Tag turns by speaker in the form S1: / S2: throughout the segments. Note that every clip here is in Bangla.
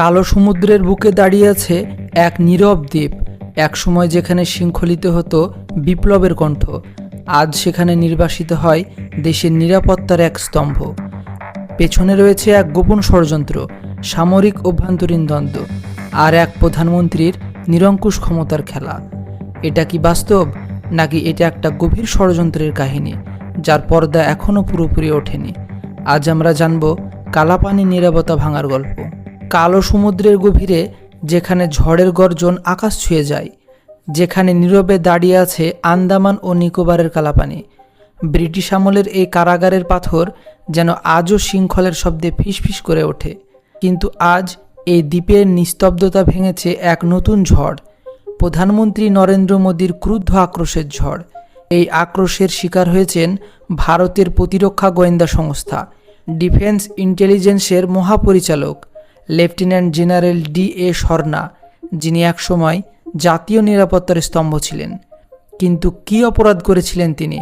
S1: কালো সমুদ্রের বুকে দাঁড়িয়ে আছে এক নীরব দ্বীপ এক সময় যেখানে শৃঙ্খলিত হতো বিপ্লবের কণ্ঠ, আজ সেখানে নির্বাসিত হয় দেশের নিরাপত্তার এক স্তম্ভ। পেছনে রয়েছে এক গোপন ষড়যন্ত্র, সামরিক অভ্যন্তরীণ দ্বন্দ্ব আর এক প্রধানমন্ত্রীর নিরঙ্কুশ ক্ষমতার খেলা। এটা কি বাস্তব, নাকি এটা একটা গভীর ষড়যন্ত্রের কাহিনী, যার পর্দা এখনও পুরোপুরি ওঠেনি? আজ আমরা জানব কালাপানি নিরাপত্তা ভাঙার গল্প। কালো সমুদ্রের গভীরে, যেখানে ঝড়ের গর্জন আকাশ ছুঁয়ে যায়, যেখানে নীরবে দাঁড়িয়ে আছে আন্দামান ও নিকোবরের কালাপানি। ব্রিটিশ আমলের এই কারাগারের পাথর যেন আজও শৃঙ্খলের শব্দে ফিসফিস করে ওঠে। কিন্তু আজ এই দ্বীপের নিস্তব্ধতা ভেঙেছে এক নতুন ঝড়, প্রধানমন্ত্রী নরেন্দ্র মোদীর ক্রুদ্ধ আক্রোশের ঝড়। এই আক্রোশের শিকার হয়েছেন ভারতের প্রতিরক্ষা গোয়েন্দা সংস্থা, ডিফেন্স ইন্টেলিজেন্সের মহাপরিচালক lieutenant general D A Swarna যিনি একসময় জাতীয় নিরাপত্তার স্তম্ভ ছিলেন। কিন্তু কী অপরাধ করেছিলেন তিনি,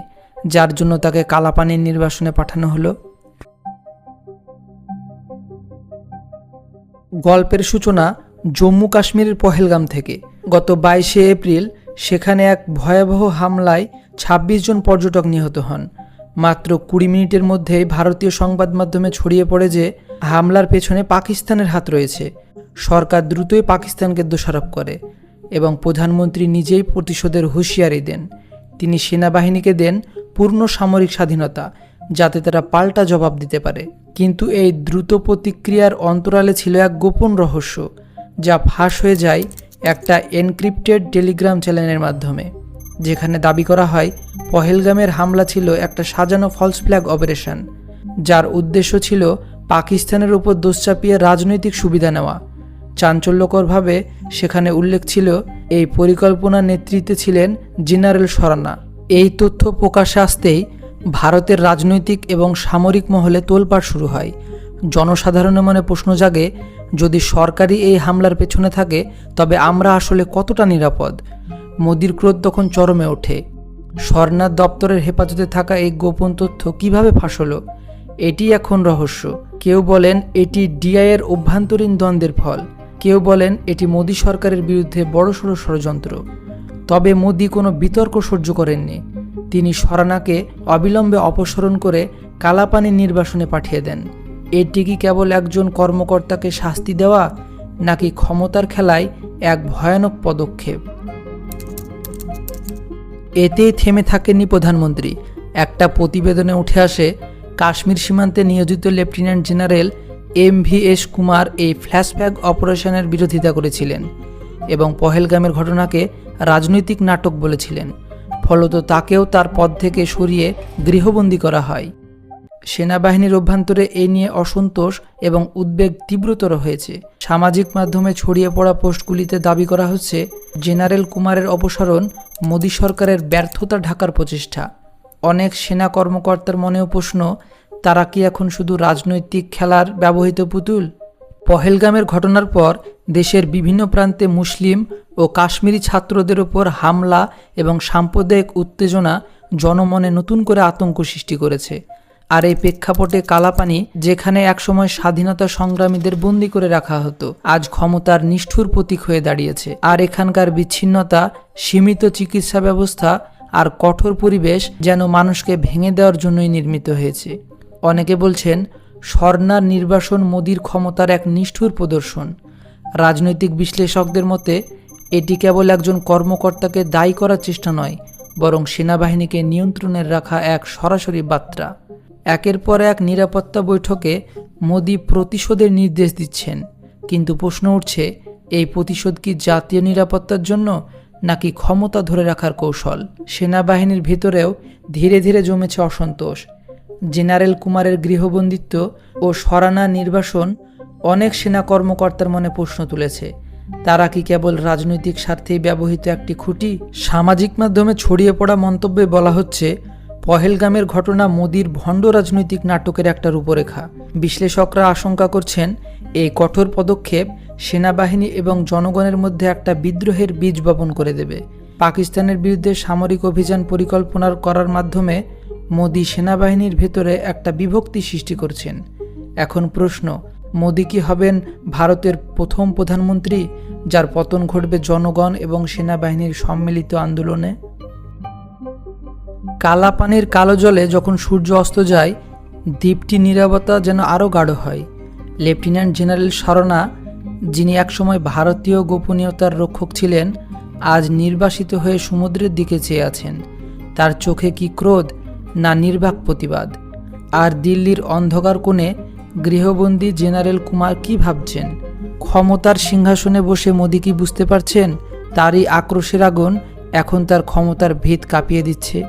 S1: যার জন্য তাকে কালাপানির নির্বাসনে পাঠানো হলো? গল্পের সূচনা জম্মু কাশ্মীরের পহেলগাম থেকে। গত বাইশে এপ্রিল সেখানে এক ভয়াবহ হামলায় ২৬ জন পর্যটক নিহত হন। মাত্র কুড়ি মিনিটের মধ্যেই ভারতীয় সংবাদ মাধ্যমে ছড়িয়ে পড়ে যে হামলার পেছনে পাকিস্তানের হাত রয়েছে। সরকার দ্রুতই পাকিস্তানকে দোষারোপ করে এবং প্রধানমন্ত্রী নিজেই প্রতিশোধের হুঁশিয়ারি দেন। তিনি সেনাবাহিনীকে দেন পূর্ণ সামরিক স্বাধীনতা, যাতে তারা পাল্টা জবাব দিতে পারে। কিন্তু এই দ্রুত প্রতিক্রিয়ার অন্তরালে ছিল এক গোপন রহস্য, যা ফাঁস হয়ে যায় একটা এনক্রিপ্টেড টেলিগ্রাম চ্যানেলের মাধ্যমে, যেখানে দাবি করা হয়, পহেলগামের হামলা ছিল একটা সাজানো ফলস ফ্ল্যাগ অপারেশন যার উদ্দেশ্য ছিল পাকিস্তানের উপর দোষ চাপিয়ে রাজনৈতিক সুবিধা নেওয়া। চাঞ্চল্যকরভাবে সেখানে উল্লেখ ছিল, এই পরিকল্পনার নেতৃত্বে ছিলেন জেনারেল সরানা এই তথ্য প্রকাশে আসতেই ভারতের রাজনৈতিক এবং সামরিক মহলে তোলপাড় শুরু হয়। জনসাধারণের মনে প্রশ্ন জাগে, যদি সরকারি এই হামলার পেছনে থাকে, তবে আমরা আসলে কতটা নিরাপদ? মোদির ক্রোধ তখন চরমে ওঠে। স্বর্ণার দপ্তরের হেফাজতে থাকা এই গোপন তথ্য কীভাবে ফাঁস হলো? এটি এখন রহস্য। কেউ বলেন এটি ডিআইয়ের অভ্যন্তরীণ দ্বন্দ্বের ফল। কেউ বলেন এটি মোদী সরকারের বিরুদ্ধে বড়সড় ষড়যন্ত্র। তবে মোদি কোনো বিতর্ক সহ্য করেননি। তিনি সরানাকে অবিলম্বে অপসারণ করে কালাপানি নির্বাসনে পাঠিয়ে দেন। এটি কি কেবল একজন কর্মকর্তাকে শাস্তি দেওয়া, নাকি ক্ষমতার খেলায় এক ভয়ানক পদক্ষেপ? এতেই থেমে থাকেননি প্রধানমন্ত্রী। একটা প্রতিবেদনে উঠে আসে কাশ্মীর সীমান্তে নিয়োজিত lieutenant general M V S Kumar এই ফ্ল্যাশব্যাক অপারেশনের বিরোধিতা করেছিলেন এবং পহেলগামের ঘটনাকে রাজনৈতিক নাটক বলেছিলেন। ফলত তাকেও তার পদ থেকে সরিয়ে গৃহবন্দী করা হয়। সেনাবাহিনীর অভ্যন্তরে এ নিয়ে অসন্তোষ এবং উদ্বেগ তীব্রতর হয়েছে। সামাজিক মাধ্যমে ছড়িয়ে পড়া পোস্টগুলিতে দাবি করা হচ্ছে, জেনারেল কুমারের অপসারণ মোদী সরকারের ব্যর্থতা ঢাকার প্রচেষ্টা। অনেক সেনা কর্মকর্তার মনেও প্রশ্ন, তারা কি এখন শুধু রাজনৈতিক খেলার ব্যবহৃত পুতুল? পহেলগামের ঘটনার পর দেশের বিভিন্ন প্রান্তে মুসলিম ও কাশ্মীরি ছাত্রদের ওপর হামলা এবং সাম্প্রদায়িক উত্তেজনা জনমনে নতুন করে আতঙ্ক সৃষ্টি করেছে। আর এই প্রেক্ষাপটে কালাপানি, যেখানে একসময় স্বাধীনতা সংগ্রামীদের বন্দি করে রাখা হতো, আজ ক্ষমতার নিষ্ঠুর প্রতীক হয়ে দাঁড়িয়েছে। আর এখানকার বিচ্ছিন্নতা, সীমিত চিকিৎসা ব্যবস্থা আর কঠোর পরিবেশ যেন মানুষকে ভেঙে দেওয়ার জন্যই নির্মিত হয়েছে। অনেকে বলছেন, স্বর্ণার নির্বাসন মোদির ক্ষমতার এক নিষ্ঠুর প্রদর্শন। রাজনৈতিক বিশ্লেষকদের মতে, এটি কেবল একজন কর্মকর্তাকে দায়ী করার চেষ্টা নয়, বরং সেনাবাহিনীকে নিয়ন্ত্রণে রাখা এক সরাসরি বার্তা। একের পর এক নিরাপত্তা বৈঠকে মোদি প্রতিশোধের নির্দেশ দিচ্ছেন। কিন্তু প্রশ্ন উঠছে, এই প্রতিশোধ কি জাতীয় নিরাপত্তার জন্য নাকি ক্ষমতা ধরে রাখার কৌশল। সেনাবাহিনীর ভিতরেও ধীরে ধীরে জমেছে অসন্তোষ। জেনারেল কুমারের গৃহবন্দিত্ব ও সরানা নির্বাসন অনেক সেনা কর্মকর্তার মনে প্রশ্ন তুলেছে। তারা কি কেবল রাজনৈতিক স্বার্থেই ব্যবহৃত একটি খুঁটি? সামাজিক মাধ্যমে ছড়িয়ে পড়া মন্তব্যে বলা হচ্ছে, পহেলগামের ঘটনা মোদির ভণ্ড রাজনৈতিক নাটকের একটা রূপরেখা। বিশ্লেষকরা আশঙ্কা করছেন, এই কঠোর পদক্ষেপ সেনাবাহিনী এবং জনগণের মধ্যে একটা বিদ্রোহের বীজ বপন করে দেবে। পাকিস্তানের বিরুদ্ধে সামরিক অভিযান পরিকল্পনার করার মাধ্যমে মোদি সেনাবাহিনীর ভেতরে একটা বিভক্তি সৃষ্টি করছেন। এখন প্রশ্ন, মোদি কি হবেন ভারতের প্রথম প্রধানমন্ত্রী, যার পতন ঘটবে জনগণ এবং সেনাবাহিনীর সম্মিলিত আন্দোলনে? কালাপানির কালো জলে যখন সূর্য অস্ত যায় দ্বীপটি নীরবতা যেন আরও গাঢ় হয়। লেফটেন্যান্ট জেনারেল শরণা যিনি একসময় ভারতীয় গোপনীয়তার রক্ষক ছিলেন, আজ নির্বাসিত হয়ে সমুদ্রের দিকে চেয়ে আছেন। তার চোখে কি ক্রোধ না নির্বাক প্রতিবাদ? আর দিল্লির অন্ধকার কোণে গৃহবন্দী জেনারেল কুমার কি ভাবছেন? ক্ষমতার সিংহাসনে বসে মোদি কি বুঝতে পারছেন? তারই আক্রোশের আগুন এখন তার ক্ষমতার ভিত কাঁপিয়ে দিচ্ছে।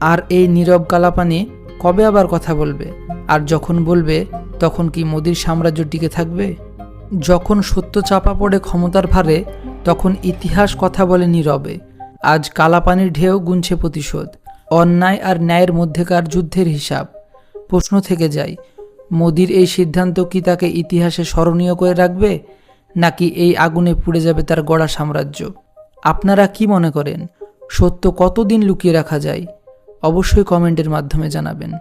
S1: আর এই নীরব কালাপানি কবে আবার কথা বলবে? আর যখন বলবে, তখন কি মোদির সাম্রাজ্য টিকে থাকবে? যখন সত্য চাপা পড়ে ক্ষমতার ভারে, তখন ইতিহাস কথা বলে নীরবে। আজ কালাপানির ঢেউ গুনছে প্রতিশোধ। অন্যায় আর ন্যায়ের মধ্যেকার যুদ্ধের হিসাব। প্রশ্ন থেকে যায় মোদির এই সিদ্ধান্ত কি তাকে ইতিহাসে স্মরণীয় করে রাখবে, নাকি এই আগুনে পুড়ে যাবে তার গড়া সাম্রাজ্য? আপনারা কি মনে করেন? সত্য কতদিন লুকিয়ে রাখা যায়? অবশ্যই কমেন্টের মাধ্যমে জানাবেন।